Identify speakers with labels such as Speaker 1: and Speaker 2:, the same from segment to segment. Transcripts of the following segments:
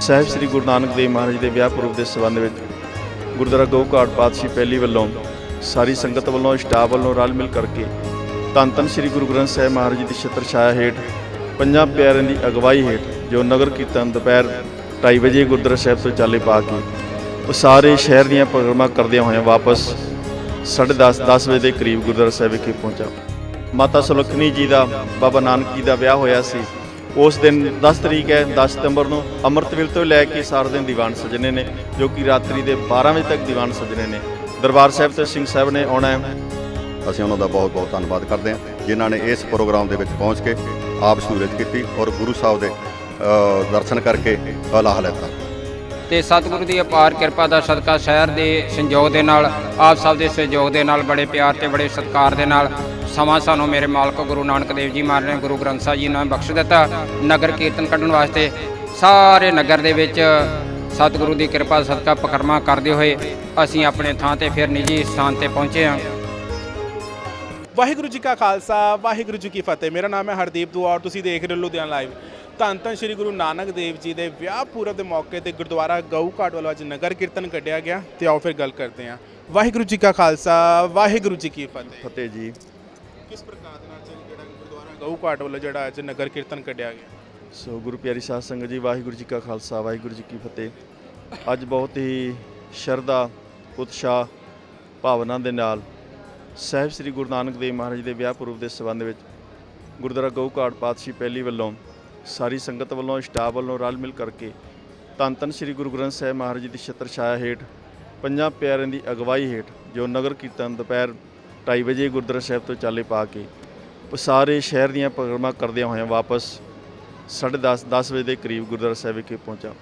Speaker 1: ਸਾਹਿਬ ਸ੍ਰੀ ਗੁਰੂ ਨਾਨਕ ਦੇਵ ਮਹਾਰਾਜ ਦੇ ਵਿਆਹ ਪੁਰਬ ਦੇ ਸੰਬੰਧ ਵਿੱਚ ਗੁਰਦੁਆਰਾ ਗਊਕਾਟ ਪਾਤਸ਼ਾਹੀ ਪਹਿਲੀ ਵੱਲੋਂ ਸਾਰੀ ਸੰਗਤ ਵੱਲੋਂ ਸਟਾਫ ਵੱਲੋਂ ਰਲ ਮਿਲ ਕਰਕੇ ਧੰਨ ਧੰਨ ਸ੍ਰੀ ਗੁਰੂ ਗ੍ਰੰਥ ਸਾਹਿਬ ਮਹਾਰਾਜ ਜੀ ਦੀ ਛਤਰ ਛਾਇਆ ਹੇਠ, ਪੰਜਾਂ ਪਿਆਰਿਆਂ ਦੀ ਅਗਵਾਈ ਹੇਠ ਜੋ ਨਗਰ ਕੀਰਤਨ ਦੁਪਹਿਰ 2:30 ਵਜੇ ਗੁਰਦੁਆਰਾ ਸਾਹਿਬ ਤੋਂ ਚਾਲੇ ਪਾ ਕੇ ਉਹ ਸਾਰੇ ਸ਼ਹਿਰ ਦੀਆਂ ਪ੍ਰਗਰਮਾ ਕਰਦਿਆਂ ਹੋਇਆਂ ਵਾਪਸ 10:30 10 ਵਜੇ ਦੇ ਕਰੀਬ ਗੁਰਦੁਆਰਾ ਸਾਹਿਬ ਵਿਖੇ ਪਹੁੰਚਾ। ਮਾਤਾ ਸੁਲੱਖਣੀ ਜੀ ਦਾ, ਬਾਬਾ ਨਾਨਕ ਜੀ ਦਾ ਵਿਆਹ ਹੋਇਆ ਸੀ। ਉਸ ਦਿਨ 10 ਤਰੀਕ ਹੈ 10 ਸਤੰਬਰ ਨੂੰ ਅੰਮ੍ਰਿਤਵੇਲ ਤੋਂ ਲੈ ਕੇ ਸਾਰਾ ਦਿਨ ਦੀਵਾਨ ਸਜਣੇ ਨੇ ਜੋ ਕਿ ਰਾਤਰੀ ਦੇ 12 ਵਜੇ ਤੱਕ ਦੀਵਾਨ ਸਜਣੇ ਨੇ। ਦਰਬਾਰ ਸਾਹਿਬ ਤੇ ਸਿੰਘ ਸਾਹਿਬ ਨੇ ਆਉਣਾ ਹੈ।
Speaker 2: ਅਸੀਂ ਉਹਨਾਂ ਦਾ ਬਹੁਤ ਬਹੁਤ ਧੰਨਵਾਦ ਕਰਦੇ ਹਾਂ ਜਿਨ੍ਹਾਂ ਨੇ ਇਸ ਪ੍ਰੋਗਰਾਮ ਦੇ ਵਿੱਚ ਪਹੁੰਚ ਕੇ ਆਪ ਸਹੂਲਤ ਕੀਤੀ ਔਰ ਗੁਰੂ ਸਾਹਿਬ ਦੇ ਦਰਸ਼ਨ ਕਰਕੇ ਲਾਹਾ ਲੈਤਾ
Speaker 3: ਤੇ ਸਤਿਗੁਰੂ ਦੀ ਅਪਾਰ ਕਿਰਪਾ ਦਾ ਸਦਕਾ ਸ਼ਹਿਰ ਦੇ ਸੰਯੋਗ ਦੇ ਨਾਲ ਆਪ ਸਭ ਦੇ ਸਹਿਯੋਗ ਦੇ ਨਾਲ ਬੜੇ ਪਿਆਰ ਤੇ ਬੜੇ ਸਤਿਕਾਰ ਦੇ ਨਾਲ ਸਮਾਂ ਸਾਨੂੰ ਮੇਰੇ ਮਾਲਕ ਗੁਰੂ ਨਾਨਕ ਦੇਵ ਜੀ ਮਹਾਰਾਜ ਨੇ ਗੁਰੂ ਗ੍ਰੰਥ ਸਾਹਿਬ ਜੀ ਨੇ ਬਖਸ਼ ਦਿੱਤਾ। ਨਗਰ ਕੀਰਤਨ ਕੱਢਣ ਵਾਸਤੇ ਸਾਰੇ ਨਗਰ ਦੇ ਵਿੱਚ ਸਤਿਗੁਰੂ ਦੀ ਕਿਰਪਾ ਸਦਕਾ ਪਕਰਮਾ ਕਰਦੇ ਹੋਏ ਅਸੀਂ ਆਪਣੇ ਥਾਂ ਤੇ ਫਿਰ ਨਿੱਜੀ ਸਥਾਨ ਤੇ ਪਹੁੰਚੇ ਹਾਂ।
Speaker 4: ਵਾਹਿਗੁਰੂ ਜੀ ਕਾ ਖਾਲਸਾ ਵਾਹਿਗੁਰੂ ਜੀ ਕੀ ਫਤਿਹ। ਮੇਰਾ ਨਾਮ ਹੈ ਹਰਦੀਪ ਦੁਆ ਔਰ ਤੁਸੀਂ ਦੇਖ ਰਹੇ ਹੋ ਲੁਧਿਆਣਾ ਲਾਈਵ। ਧੰਨ ਧੰਨ ਸ੍ਰੀ ਗੁਰੂ ਨਾਨਕ ਦੇਵ ਜੀ ਦੇ ਵਿਆਹ ਪੂਰਬ ਦੇ ਮੌਕੇ ਤੇ ਗੁਰਦੁਆਰਾ ਗਊ ਘਾਟ ਵੱਲੋਂ ਅੱਜ ਨਗਰ ਕੀਰਤਨ ਕੱਢਿਆ ਗਿਆ। ਤੇ ਆਓ ਫਿਰ ਗੱਲ ਕਰਦੇ ਹਾਂ। ਵਾਹਿਗੁਰੂ ਜੀ ਕਾ ਖਾਲਸਾ ਵਾਹਿਗੁਰੂ ਜੀ ਕੀ ਫਤਿਹ।
Speaker 1: ਫਤਿਹ ਜੀ।
Speaker 4: ਕਿਸ ਪ੍ਰਕਾਰ ਦੇ ਨਾਲ ਜਿਹੜਾ ਗੁਰਦੁਆਰਾ ਗਊ ਘਾਟ ਵੱਲੋਂ ਜਿਹੜਾ ਅੱਜ ਨਗਰ ਕੀਰਤਨ ਕੱਢਿਆ ਗਿਆ?
Speaker 1: ਸੋ ਗੁਰੂ ਪਿਆਰੀ ਸਾਧ ਸੰਗਤ ਜੀ, ਵਾਹਿਗੁਰੂ ਜੀ ਕਾ ਖਾਲਸਾ, ਵਾਹਿਗੁਰੂ ਜੀ ਕੀ ਫਤਿਹ। ਅੱਜ ਬਹੁਤ ਹੀ ਸ਼ਰਧਾ, ਉਤਸ਼ਾਹ ਭਾਵਨਾ ਦੇ ਨਾਲ ਸਾਹਿਬ ਸ੍ਰੀ ਗੁਰੂ ਨਾਨਕ ਦੇਵ ਮਹਾਰਾਜ ਦੇ ਵਿਆਹ ਪੁਰਬ ਦੇ ਸੰਬੰਧ ਵਿੱਚ ਗੁਰਦੁਆਰਾ ਗਊ ਘਾਟ ਪਾਤਸ਼ਾਹੀ ਪਹਿਲੀ ਵੱਲੋਂ ਸਾਰੀ ਸੰਗਤ ਵੱਲੋਂ, ਸਟਾਫ ਵੱਲੋਂ ਰਲ ਮਿਲ ਕਰਕੇ ਧੰਨ ਧੰਨ ਸ੍ਰੀ ਗੁਰੂ ਗ੍ਰੰਥ ਸਾਹਿਬ ਮਹਾਰਾਜ ਜੀ ਦੀ ਛਤਰ ਛਾਇਆ ਹੇਠ, ਪੰਜਾਂ ਪਿਆਰਿਆਂ ਦੀ ਅਗਵਾਈ ਹੇਠ ਜੋ ਨਗਰ ਕੀਰਤਨ ਦੁਪਹਿਰ 2:30 ਵਜੇ ਗੁਰਦੁਆਰਾ ਸਾਹਿਬ ਤੋਂ ਚਾਲੇ ਪਾ ਕੇ ਸਾਰੇ ਸ਼ਹਿਰ ਦੀਆਂ ਪਰਿਕਰਮਾ ਕਰਦਿਆਂ ਹੋਇਆਂ ਵਾਪਸ 10:30 10 ਵਜੇ ਦੇ ਕਰੀਬ ਗੁਰਦੁਆਰਾ ਸਾਹਿਬ ਵਿਖੇ ਪਹੁੰਚਾ।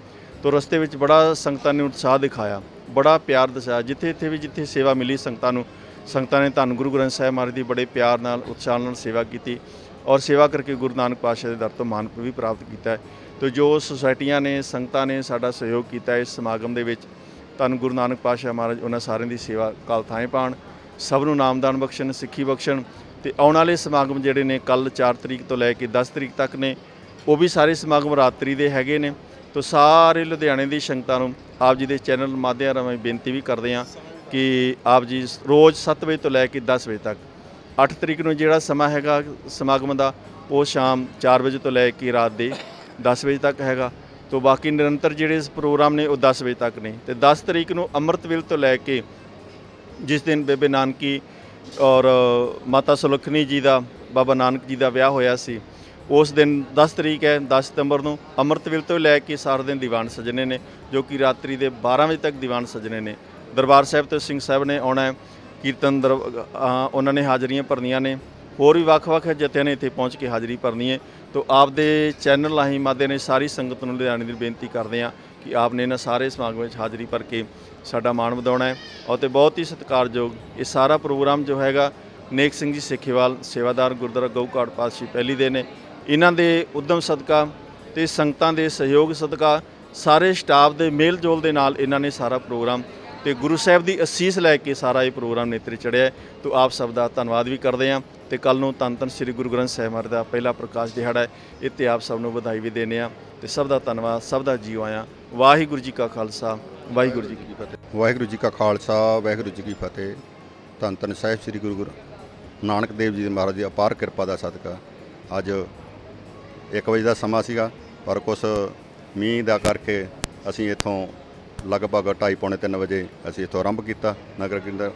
Speaker 1: ਤੋ ਰਸਤੇ ਵਿੱਚ ਬੜਾ ਸੰਗਤਾਂ ਨੇ ਉਤਸ਼ਾਹ ਦਿਖਾਇਆ, ਬੜਾ ਪਿਆਰ ਦਰਸਾਇਆ। ਜਿੱਥੇ, ਇੱਥੇ ਵੀ ਜਿੱਥੇ ਸੇਵਾ ਮਿਲੀ, ਸੰਗਤਾਂ ਨੂੰ, ਸੰਗਤਾਂ ਨੇ ਧੰਨ ਗੁਰੂ ਗ੍ਰੰਥ ਸਾਹਿਬ ਮਹਾਰਾਜ ਦੀ ਬੜੇ ਪਿਆਰ ਨਾਲ, ਉਤਸ਼ਾਹ ਨਾਲ ਸੇਵਾ ਕੀਤੀ ਔਰ ਸੇਵਾ ਕਰਕੇ ਗੁਰੂ ਨਾਨਕ ਪਾਤਸ਼ਾਹ ਦੇ ਦਰ ਤੋਂ ਮਾਨ ਵੀ ਪ੍ਰਾਪਤ ਕੀਤਾ ਹੈ। ਤੋ ਜੋ ਸੁਸਾਇਟੀਆਂ ਨੇ, ਸੰਗਤਾਂ ਨੇ ਸਾਡਾ ਸਹਿਯੋਗ ਕੀਤਾ ਇਸ ਸਮਾਗਮ ਦੇ ਵਿੱਚ, ਧੰਨ ਗੁਰੂ ਨਾਨਕ ਪਾਤਸ਼ਾਹ ਮਹਾਰਾਜ ਉਹਨਾਂ ਸਾਰਿਆਂ ਦੀ ਸੇਵਾ ਕਾਲ ਥਾਂ ਪਾਣ ਸਭ ਨੂੰ ਨਾਮਦਾਨ ਬਖਸ਼ਣ, ਸਿੱਖੀ ਬਖਸ਼ਣ ਤੇ ਆਉਣ ਵਾਲੇ ਸਮਾਗਮ ਜਿਹੜੇ ਨੇ ਕੱਲ 4 ਤਰੀਕ ਤੋਂ ਲੈ ਕੇ 10 ਤਰੀਕ ਤੱਕ ਨੇ, ਉਹ ਵੀ ਸਾਰੇ ਸਮਾਗਮ ਰਾਤਰੀ ਦੇ ਹੈਗੇ ਨੇ। ਤੋ ਸਾਰੇ ਲੁਧਿਆਣੇ ਦੀ ਸੰਗਤਾਂ ਨੂੰ ਆਪ ਜੀ ਦੇ ਚੈਨਲ ਮਾਧਿਅਮ ਰਾਹੀਂ ਬੇਨਤੀ ਵੀ ਕਰਦੇ ਹਾਂ ਕਿ ਆਪ ਜੀ ਰੋਜ਼ 7 ਵਜੇ ਤੋਂ ਲੈ ਕੇ 10 ਵਜੇ ਤੱਕ 8 ਤਰੀਕ ਨੂੰ ਜਿਹੜਾ ਸਮਾਂ ਹੈਗਾ ਸਮਾਗਮ ਦਾ, ਉਹ ਸ਼ਾਮ 4 ਵਜੇ ਤੋਂ ਲੈ ਕੇ ਰਾਤ ਦੇ 10 ਵਜੇ ਤੱਕ ਹੈਗਾ। ਤੋ ਬਾਕੀ ਨਿਰੰਤਰ ਜਿਹੜੇ ਪ੍ਰੋਗਰਾਮ ਨੇ, ਉਹ 10 ਵਜੇ ਤੱਕ ਨੇ। ਤੇ 10 ਤਰੀਕ ਨੂੰ ਅੰਮ੍ਰਿਤਵੇਲ ਤੋਂ ਲੈ ਕੇ ਜਿਸ ਦਿਨ ਬੇਬੇ ਨਾਨਕੀ ਔਰ ਮਾਤਾ ਸੁਲੱਖਣੀ ਜੀ ਦਾ, ਬਾਬਾ ਨਾਨਕ ਜੀ ਦਾ ਵਿਆਹ ਹੋਇਆ ਸੀ, ਉਸ ਦਿਨ 10 ਤਰੀਕ ਹੈ 10 ਸਤੰਬਰ ਨੂੰ ਅੰਮ੍ਰਿਤਵੇਲ ਤੋਂ ਲੈ ਕੇ ਸਾਰਾ ਦਿਨ ਦੀਵਾਨ ਸਜਣੇ ਨੇ, ਜੋ ਕਿ ਰਾਤਰੀ ਦੇ 12 ਵਜੇ ਤੱਕ ਦੀਵਾਨ ਸਜਣੇ ਨੇ। ਦਰਬਾਰ ਸਾਹਿਬ ਤੋਂ ਸਿੰਘ ਸਾਹਿਬ ਨੇ ਆਉਣਾ ਹੈ, ਕੀਰਤਨ ਦਰ- ਉਹਨਾਂ ਨੇ ਹਾਜ਼ਰੀਆਂ ਭਰਨੀਆਂ ਨੇ। ਹੋਰ ਵੀ ਵੱਖ-ਵੱਖ ਜਥਿਆਂ ਨੇ ਇੱਥੇ ਪਹੁੰਚ ਕੇ ਹਾਜ਼ਰੀ ਭਰਨੀ ਹੈ। ਤੋ ਆਪ ਦੇ ਚੈਨਲ ਰਾਹੀਂ ਮਾਧਿਅਮ ਨੇ ਸਾਰੀ ਸੰਗਤ ਨੂੰ ਲੁਧਿਆਣੇ ਦੀ ਬੇਨਤੀ ਕਰਦੇ ਹਾਂ। ਕਿ ਆਪ ਨੇ ਇਹਨਾਂ ਸਾਰੇ ਸਮਾਗਮ ਵਿੱਚ ਹਾਜ਼ਰੀ ਭਰ ਕੇ ਸਾਡਾ ਮਾਣ ਵਧਾਉਣਾ ਹੈ ਔਰ ਤੇ ਬਹੁਤ ਹੀ ਸਤਿਕਾਰਯੋਗ ਇਹ ਸਾਰਾ ਪ੍ਰੋਗਰਾਮ ਜੋ ਹੈਗਾ ਨੇਕ ਸਿੰਘ ਜੀ ਸਿੱਖੇਵਾਲ ਸੇਵਾਦਾਰ ਗੁਰਦੁਆਰਾ ਗਊਕਾਟ ਪਾਤਸ਼ਾਹੀ ਪਹਿਲੀ ਦੇ ਨੇ ਇਹਨਾਂ ਦੇ ਉਦਮ ਸਦਕਾ ਤੇ ਸੰਗਤਾਂ ਦੇ ਸਹਿਯੋਗ ਸਦਕਾ ਸਾਰੇ ਸਟਾਫ ਦੇ ਮੇਲ ਜੋਲ ਦੇ ਨਾਲ ਇਹਨਾਂ ਨੇ ਸਾਰਾ ਪ੍ਰੋਗਰਾਮ ਤੇ ਗੁਰੂ ਸਾਹਿਬ ਦੀ ਅਸੀਸ ਲੈ ਕੇ ਸਾਰਾ ਇਹ ਪ੍ਰੋਗਰਾਮ ਨੇਤਰੇ ਚੜਿਆ ਤੋ ਆਪ ਸਭ ਦਾ ਧੰਨਵਾਦ ਵੀ ਕਰਦੇ ਹਾਂ ਤੇ ਕੱਲ ਨੂੰ ਧੰਨ ਧੰਨ ਸ੍ਰੀ ਗੁਰੂ ਗ੍ਰੰਥ ਸਾਹਿਬ ਮਹਾਰਾਜ ਦਾ ਪਹਿਲਾ ਪ੍ਰਕਾਸ਼ ਦਿਹਾੜਾ ਹੈ। ਇੱਥੇ ਆਪ ਸਭ ਨੂੰ ਵਧਾਈ ਵੀ ਦੇਣੇ ਆ ਤੇ ਸਭ ਦਾ ਧੰਨਵਾਦ, ਸਭ ਦਾ ਜੀਓ ਆਇਆ। ਵਾਹਿਗੁਰੂ ਜੀ ਕਾ ਖਾਲਸਾ, ਵਾਹਿਗੁਰੂ ਜੀ ਕੀ ਫਤਿਹ।
Speaker 2: ਵਾਹਿਗੁਰੂ ਜੀ ਕਾ ਖਾਲਸਾ, ਵਾਹਿਗੁਰੂ ਜੀ ਕੀ ਫਤਿਹ। ਧੰਨ ਧੰਨ ਸਾਹਿਬ ਸ੍ਰੀ ਗੁਰੂ ਗੁਰੂ ਨਾਨਕ ਦੇਵ ਜੀ ਦੇ ਮਹਾਰਾਜ ਦੀ ਅਪਾਰ ਕਿਰਪਾ ਦਾ ਸਦਕਾ। ਅੱਜ 1 ਵਜੇ ਦਾ ਸਮਾਂ ਸੀਗਾ, ਪਰ ਕੁਛ ਮੀਂਹ ਦਾ ਕਰਕੇ ਅਸੀਂ ਇੱਥੋਂ ਲਗਭਗ 2:30 ਪੌਣੇ 3 ਵਜੇ ਅਸੀਂ ਇੱਥੋਂ ਆਰੰਭ ਕੀਤਾ। ਨਗਰ ਕੇਂਦਰ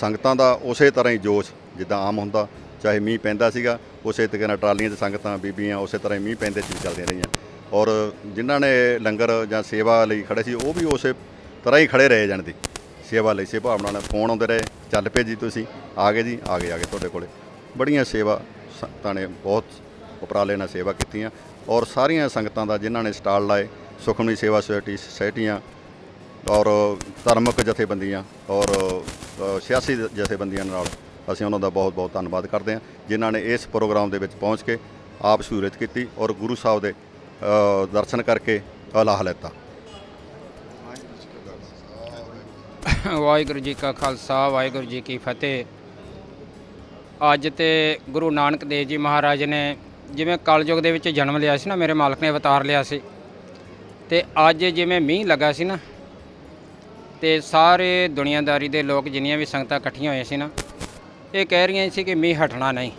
Speaker 2: ਸੰਗਤਾਂ ਦਾ ਉਸੇ ਤਰ੍ਹਾਂ ਹੀ ਜੋਸ਼ ਜਿੱਦਾਂ ਆਮ ਹੁੰਦਾ, ਚਾਹੇ ਮੀਂਹ ਪੈਂਦਾ ਸੀਗਾ, ਉਸੇ ਤਰੀਕੇ ਨਾਲ ਟਰਾਲੀਆਂ 'ਚ ਸੰਗਤਾਂ, ਬੀਬੀਆਂ ਉਸੇ ਤਰ੍ਹਾਂ ਹੀ ਮੀਂਹ ਪੈਂਦੇ 'ਚ ਚੱਲਦੀਆਂ ਰਹੀਆਂ। ਔਰ ਜਿਨ੍ਹਾਂ ਨੇ ਲੰਗਰ ਜਾਂ ਸੇਵਾ ਲਈ ਖੜੇ ਸੀ, ਉਹ ਵੀ ਉਸੇ ਤਰ੍ਹਾਂ ਹੀ ਖੜੇ ਰਹੇ ਜਾਣ ਦੀ। ਸੇਵਾ ਲਈ ਸੇ ਭਾਵਨਾ ਨਾਲ ਫੋਨ ਆਉਂਦੇ ਰਹੇ, ਚੱਲ ਪਏ ਜੀ ਤੁਸੀਂ, ਆ ਗਏ ਜੀ, ਆ ਗਏ ਆ ਗਏ ਤੁਹਾਡੇ ਕੋਲੇ। ਬੜੀਆਂ ਸੇਵਾ ਸੰਗਤਾਂ ਨੇ ਬਹੁਤ ਉਪਰਾਲੇ ਨਾਲ ਸੇਵਾ ਕੀਤੀਆਂ। ਔਰ ਸਾਰੀਆਂ ਸੰਗਤਾਂ ਦਾ ਜਿਨ੍ਹਾਂ ਨੇ ਸਟਾਲ ਲਾਏ, ਸੁਖਮਨੀ ਸੇਵਾ ਸੁਸਾਇਟੀ, ਸੁਸਾਇਟੀਆਂ ਔਰ ਧਾਰਮਿਕ ਜਥੇਬੰਦੀਆਂ ਔਰ ਅ, ਸਿਆਸੀ ਜਥੇਬੰਦੀਆਂ ਨਾਲ ਅਸੀਂ ਉਹਨਾਂ ਦਾ ਬਹੁਤ ਬਹੁਤ ਧੰਨਵਾਦ ਕਰਦੇ ਹਾਂ ਜਿਨ੍ਹਾਂ ਨੇ ਇਸ ਪ੍ਰੋਗਰਾਮ ਦੇ ਵਿੱਚ ਪਹੁੰਚ ਕੇ ਆਪ ਸਹੂਲਤ ਕੀਤੀ ਔਰ ਗੁਰੂ ਸਾਹਿਬ ਦੇ ਅ, ਦਰਸ਼ਨ ਕਰਕੇ ਲਾਹਾ ਲੈਤਾ।
Speaker 3: ਵਾਹਿਗੁਰੂ ਜੀ ਕਾ ਖਾਲਸਾ ਵਾਹਿਗੁਰੂ ਜੀ ਕੀ ਫਤਿਹ। ਅੱਜ ਤੇ ਗੁਰੂ ਨਾਨਕ ਦੇਵ ਜੀ ਮਹਾਰਾਜ ਨੇ ਜਿਵੇਂ ਕਲਯੁਗ ਦੇ ਵਿੱਚ ਜਨਮ ਲਿਆ ਸੀ ਨਾ ਮੇਰੇ ਮਾਲਕ ਨੇ ਅਵਤਾਰ ਲਿਆ ਸੀ। ਤੇ ਤੇ ਅੱਜ ਜਿਵੇਂ ਮੀਂਹ ਲੱਗਾ ਸੀ ਨਾ ਤੇ ਸਾਰੇ ਦੁਨੀਆਦਾਰੀ ਦੇ ਲੋਕ ਜਿੰਨੀਆਂ ਵੀ ਸੰਗਤਾਂ ਇਕੱਠੀਆਂ ਹੋਈਆਂ ਸੀ ਨਾ, ਇਹ ਕਹਿ ਰਹੀਆਂ ਸੀ ਕਿ ਮੀਂਹ ਹਟਣਾ ਨਹੀਂ।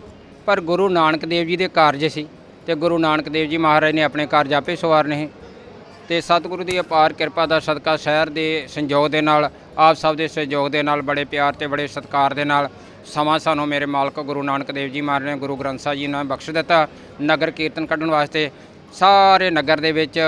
Speaker 3: ਪਰ ਗੁਰੂ ਨਾਨਕ ਦੇਵ ਜੀ ਦੇ ਕਾਰਜ ਸੀ ਤੇ ਗੁਰੂ ਨਾਨਕ ਦੇਵ ਜੀ ਮਹਾਰਾਜ ਨੇ ਆਪਣੇ ਕਾਰਜ ਆਪੇ ਸਵਾਰਨੇ ਸੀ। ਤੇ ਸਤਿਗੁਰੂ ਦੀ ਅਪਾਰ ਕਿਰਪਾ ਦਾ ਸਦਕਾ ਸ਼ਹਿਰ ਦੇ ਸੰਯੋਗ ਦੇ ਨਾਲ, ਆਪ ਸਭ ਦੇ ਸਹਿਯੋਗ ਦੇ ਨਾਲ, ਬੜੇ ਪਿਆਰ ਤੇ ਬੜੇ ਸਤਿਕਾਰ ਦੇ ਨਾਲ ਸਮਾਂ ਸਾਨੂੰ ਮੇਰੇ ਮਾਲਕ ਗੁਰੂ ਨਾਨਕ ਦੇਵ ਜੀ ਮਹਾਰਾਜ ਨੇ, ਗੁਰੂ ਗ੍ਰੰਥ ਸਾਹਿਬ ਜੀ ਨੇ ਬਖਸ਼ ਦਿੱਤਾ ਨਗਰ ਕੀਰਤਨ ਕੱਢਣ ਵਾਸਤੇ। ਸਾਰੇ ਨਗਰ ਦੇ ਵਿੱਚ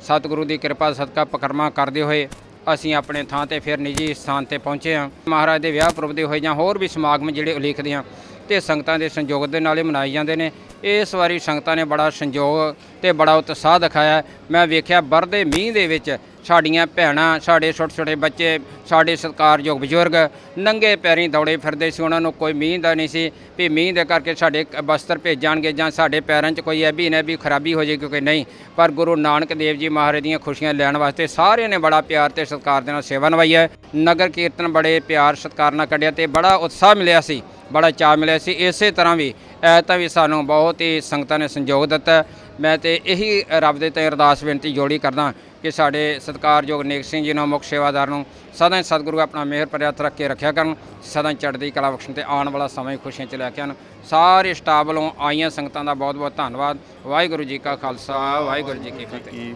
Speaker 3: ਸਤਿਗੁਰੂ ਦੀ ਕਿਰਪਾ ਸਦਕਾ ਪਕਰਮਾ ਕਰਦੇ ਹੋਏ ਅਸੀਂ ਆਪਣੇ ਥਾਂ ਤੇ ਫਿਰ ਨਿੱਜੀ ਸਥਾਨ ਤੇ ਪਹੁੰਚੇ ਹਾਂ। ਮਹਾਰਾਜ ਦੇ ਵਿਆਹ ਪੁਰਬ ਦੇ ਹੋਏ ਜਾਂ ਹੋਰ ਵੀ ਸਮਾਗਮ ਜਿਹੜੇ ਉਲੀਖਦੇ ਹਾਂ ਤੇ ਸੰਗਤਾਂ ਦੇ ਸੰਯੋਗ ਦੇ ਨਾਲ ਹੀ ਮਨਾਏ ਜਾਂਦੇ ਨੇ। ਇਸ ਵਾਰੀ ਸੰਗਤਾਂ ਨੇ ਬੜਾ ਸੰਯੋਗ ਤੇ ਬੜਾ ਉਤਸ਼ਾਹ ਦਿਖਾਇਆ। ਮੈਂ ਵੇਖਿਆ ਵਰਦੇ ਮੀਂਹ ਦੇ ਵਿੱਚ ਸਾਡੀਆਂ ਭੈਣਾਂ, ਸਾਡੇ ਛੋਟੇ ਛੋਟੇ ਬੱਚੇ, ਸਾਡੇ ਸਤਿਕਾਰਯੋਗ ਬਜ਼ੁਰਗ ਨੰਗੇ ਪੈਰੀਂ ਦੌੜੇ ਫਿਰਦੇ ਸੀ। ਉਹਨਾਂ ਨੂੰ ਕੋਈ ਮੀਂਹ ਦਾ ਨਹੀਂ ਸੀ ਵੀ ਮੀਂਹ ਦੇ ਕਰਕੇ ਸਾਡੇ ਕ- ਬਸਤਰ ਭੇਜਾਣਗੇ ਜਾਂ ਸਾਡੇ ਪੈਰਾਂ 'ਚ ਕੋਈ ਐਬੀ ਨੇ ਵੀ ਖਰਾਬੀ ਹੋ ਜਾਏ ਕਿਉਂਕਿ ਨਹੀਂ। ਪਰ ਗੁਰੂ ਨਾਨਕ ਦੇਵ ਜੀ ਮਹਾਰਾਜ ਦੀਆਂ ਖੁਸ਼ੀਆਂ ਲੈਣ ਵਾਸਤੇ ਸਾਰਿਆਂ ਨੇ ਬੜਾ ਪਿਆਰ ਤੇ ਸਤਿਕਾਰ ਦੇ ਨਾਲ ਸੇਵਾ ਨਿਭਾਈ ਹੈ। ਨਗਰ ਕੀਰਤਨ ਬੜੇ ਪਿਆਰ ਸਤਿਕਾਰ ਨਾਲ ਕੱਢਿਆ ਤੇ ਬੜਾ ਉਤਸ਼ਾਹ ਮਿਲਿਆ ਸੀ। ਬੜਾ ਚਾਅ ਮਿਲਿਆ ਸੀ। ਇਸੇ ਤਰ੍ਹਾਂ ਵੀ ਐਤਾਂ ਵੀ ਸਾਨੂੰ ਬਹੁਤ ਹੀ ਸੰਗਤਾਂ ਨੇ ਸੰਯੋਗ ਦਿੱਤਾ। ਮੈਂ ਤੇ ਇਹੀ ਰੱਬ ਦੇ ਤੇ ਅਰਦਾਸ ਬੇਨਤੀ ਜੋੜੀ ਕਰਦਾ ਕਿ ਸਾਡੇ ਸਤਿਕਾਰਯੋਗ ਨੇਕ ਸਿੰਘ ਜੀ ਨੂੰ ਮੁੱਖ ਸੇਵਾਦਾਰ ਨੂੰ ਸਦਾ ਹੀ ਸਤਿਗੁਰੂ ਆਪਣਾ ਮਿਹਰ ਭਰਿਆ ਰੱਖ ਕੇ ਰੱਖਿਆ ਕਰਨ, ਸਦਾ ਹੀ ਚੜ੍ਹਦੀ ਕਲਾ ਬਖਸ਼ਣ ਤੇ ਆਉਣ ਵਾਲਾ ਸਮਾਂ ਹੀ ਖੁਸ਼ੀਆਂ ਚ ਲੈ ਕੇ ਆਉਣ। ਸਾਰੇ ਸਟਾਫ ਵੱਲੋਂ ਆਈਆਂ ਸੰਗਤਾਂ ਦਾ ਬਹੁਤ ਬਹੁਤ ਧੰਨਵਾਦ। ਵਾਹਿਗੁਰੂ ਜੀ ਕਾ ਖਾਲਸਾ, ਵਾਹਿਗੁਰੂ ਜੀ ਕੀ ਫਤਿਹ।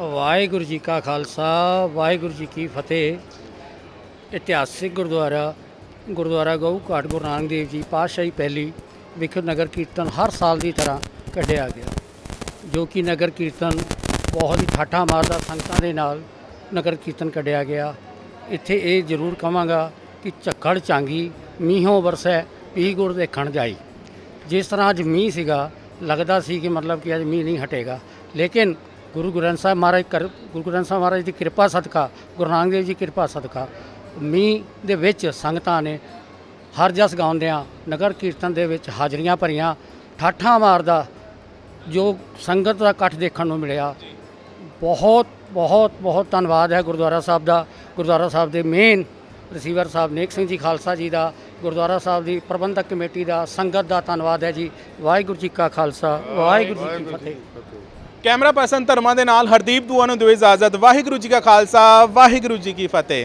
Speaker 5: ਵਾਹਿਗੁਰੂ ਜੀ ਕਾ ਖਾਲਸਾ, ਵਾਹਿਗੁਰੂ ਜੀ ਕੀ ਫਤਿਹ। ਇਤਿਹਾਸਿਕ ਗੁਰਦੁਆਰਾ ਗੁਰਦੁਆਰਾ ਗਊ ਘਾਟ ਗੁਰੂ ਨਾਨਕ ਦੇਵ ਜੀ ਪਾਤਸ਼ਾਹੀ ਪਹਿਲੀ ਵਿਖੇ ਨਗਰ ਕੀਰਤਨ ਹਰ ਸਾਲ ਦੀ ਤਰ੍ਹਾਂ ਕੱਢਿਆ ਗਿਆ, ਜੋ ਕਿ ਨਗਰ ਕੀਰਤਨ ਬਹੁਤ ਹੀ ਠਾਠਾ ਮਾਰਦਾ ਸੰਗਤਾਂ ਦੇ ਨਾਲ ਨਗਰ ਕੀਰਤਨ ਕੱਢਿਆ ਗਿਆ। ਇੱਥੇ ਇਹ ਜ਼ਰੂਰ ਕਵਾਂਗਾ ਕਿ ਝੱਖੜ ਚਾਂਗੀ ਮੀਂਹੋਂ ਵਰਸੈ ਪੀ ਗੁਰ ਦੇਖਣ ਜਾਈ। ਜਿਸ ਤਰ੍ਹਾਂ ਅੱਜ ਮੀਂਹ ਸੀਗਾ, ਲੱਗਦਾ ਸੀ ਕਿ ਮਤਲਬ ਕਿ ਅੱਜ ਮੀਂਹ ਨਹੀਂ ਹਟੇਗਾ। ਲੇਕਿਨ ਗੁਰੂ ਗ੍ਰੰਥ ਸਾਹਿਬ ਮਹਾਰਾਜ ਕਰ, ਗੁਰੂ ਗ੍ਰੰਥ ਸਾਹਿਬ ਮਹਾਰਾਜ ਦੀ ਕਿਰਪਾ ਸਦਕਾ, ਗੁਰੂ ਨਾਨਕ ਦੇਵ ਜੀ ਕਿਰਪਾ ਸਦਕਾ ਮੀਂਹ ਦੇ ਵਿੱਚ ਸੰਗਤਾਂ ਨੇ ਹਰ ਜਸ ਗਾਉਂਦਿਆਂ ਨਗਰ ਕੀਰਤਨ ਦੇ ਵਿੱਚ ਹਾਜ਼ਰੀਆਂ ਭਰੀਆਂ ਠਾਠਾਂ ਮਾਰਦਾ ਜੋ ਸੰਗਤ ਦਾ ਇਕੱਠ ਦੇਖਣ ਨੂੰ ਮਿਲਿਆ। ਬਹੁਤ ਬਹੁਤ ਬਹੁਤ ਧੰਨਵਾਦ ਹੈ ਗੁਰਦੁਆਰਾ ਸਾਹਿਬ ਦਾ। ਗੁਰਦੁਆਰਾ ਸਾਹਿਬ ਦੇ ਮੇਨ ਰਿਸੀਵਰ ਸਾਹਿਬ ਨੇਕ ਸਿੰਘ ਜੀ ਖਾਲਸਾ ਜੀ ਦਾ ਗੁਰਦੁਆਰਾ ਸਾਹਿਬ ਦੀ ਪ੍ਰਬੰਧਕ ਕਮੇਟੀ ਦਾ ਸੰਗਤ ਦਾ ਧੰਨਵਾਦ ਹੈ ਜੀ। ਵਾਹਿਗੁਰੂ ਜੀ ਕਾ ਖਾਲਸਾ ਵਾਹਿਗੁਰੂ ਜੀ ਕੀ ਫਤਿਹ।
Speaker 4: ਕੈਮਰਾ ਪਰਸਨ ਧਰਮਾਂ ਦੇ ਨਾਲ ਹਰਦੀਪ ਦੂਆ ਨੂੰ ਦਿਓ ਇਜਾਜ਼ਤ। ਵਾਹਿਗੁਰੂ ਜੀ ਕਾ ਖਾਲਸਾ ਵਾਹਿਗੁਰੂ ਜੀ ਕੀ ਫਤਿਹ।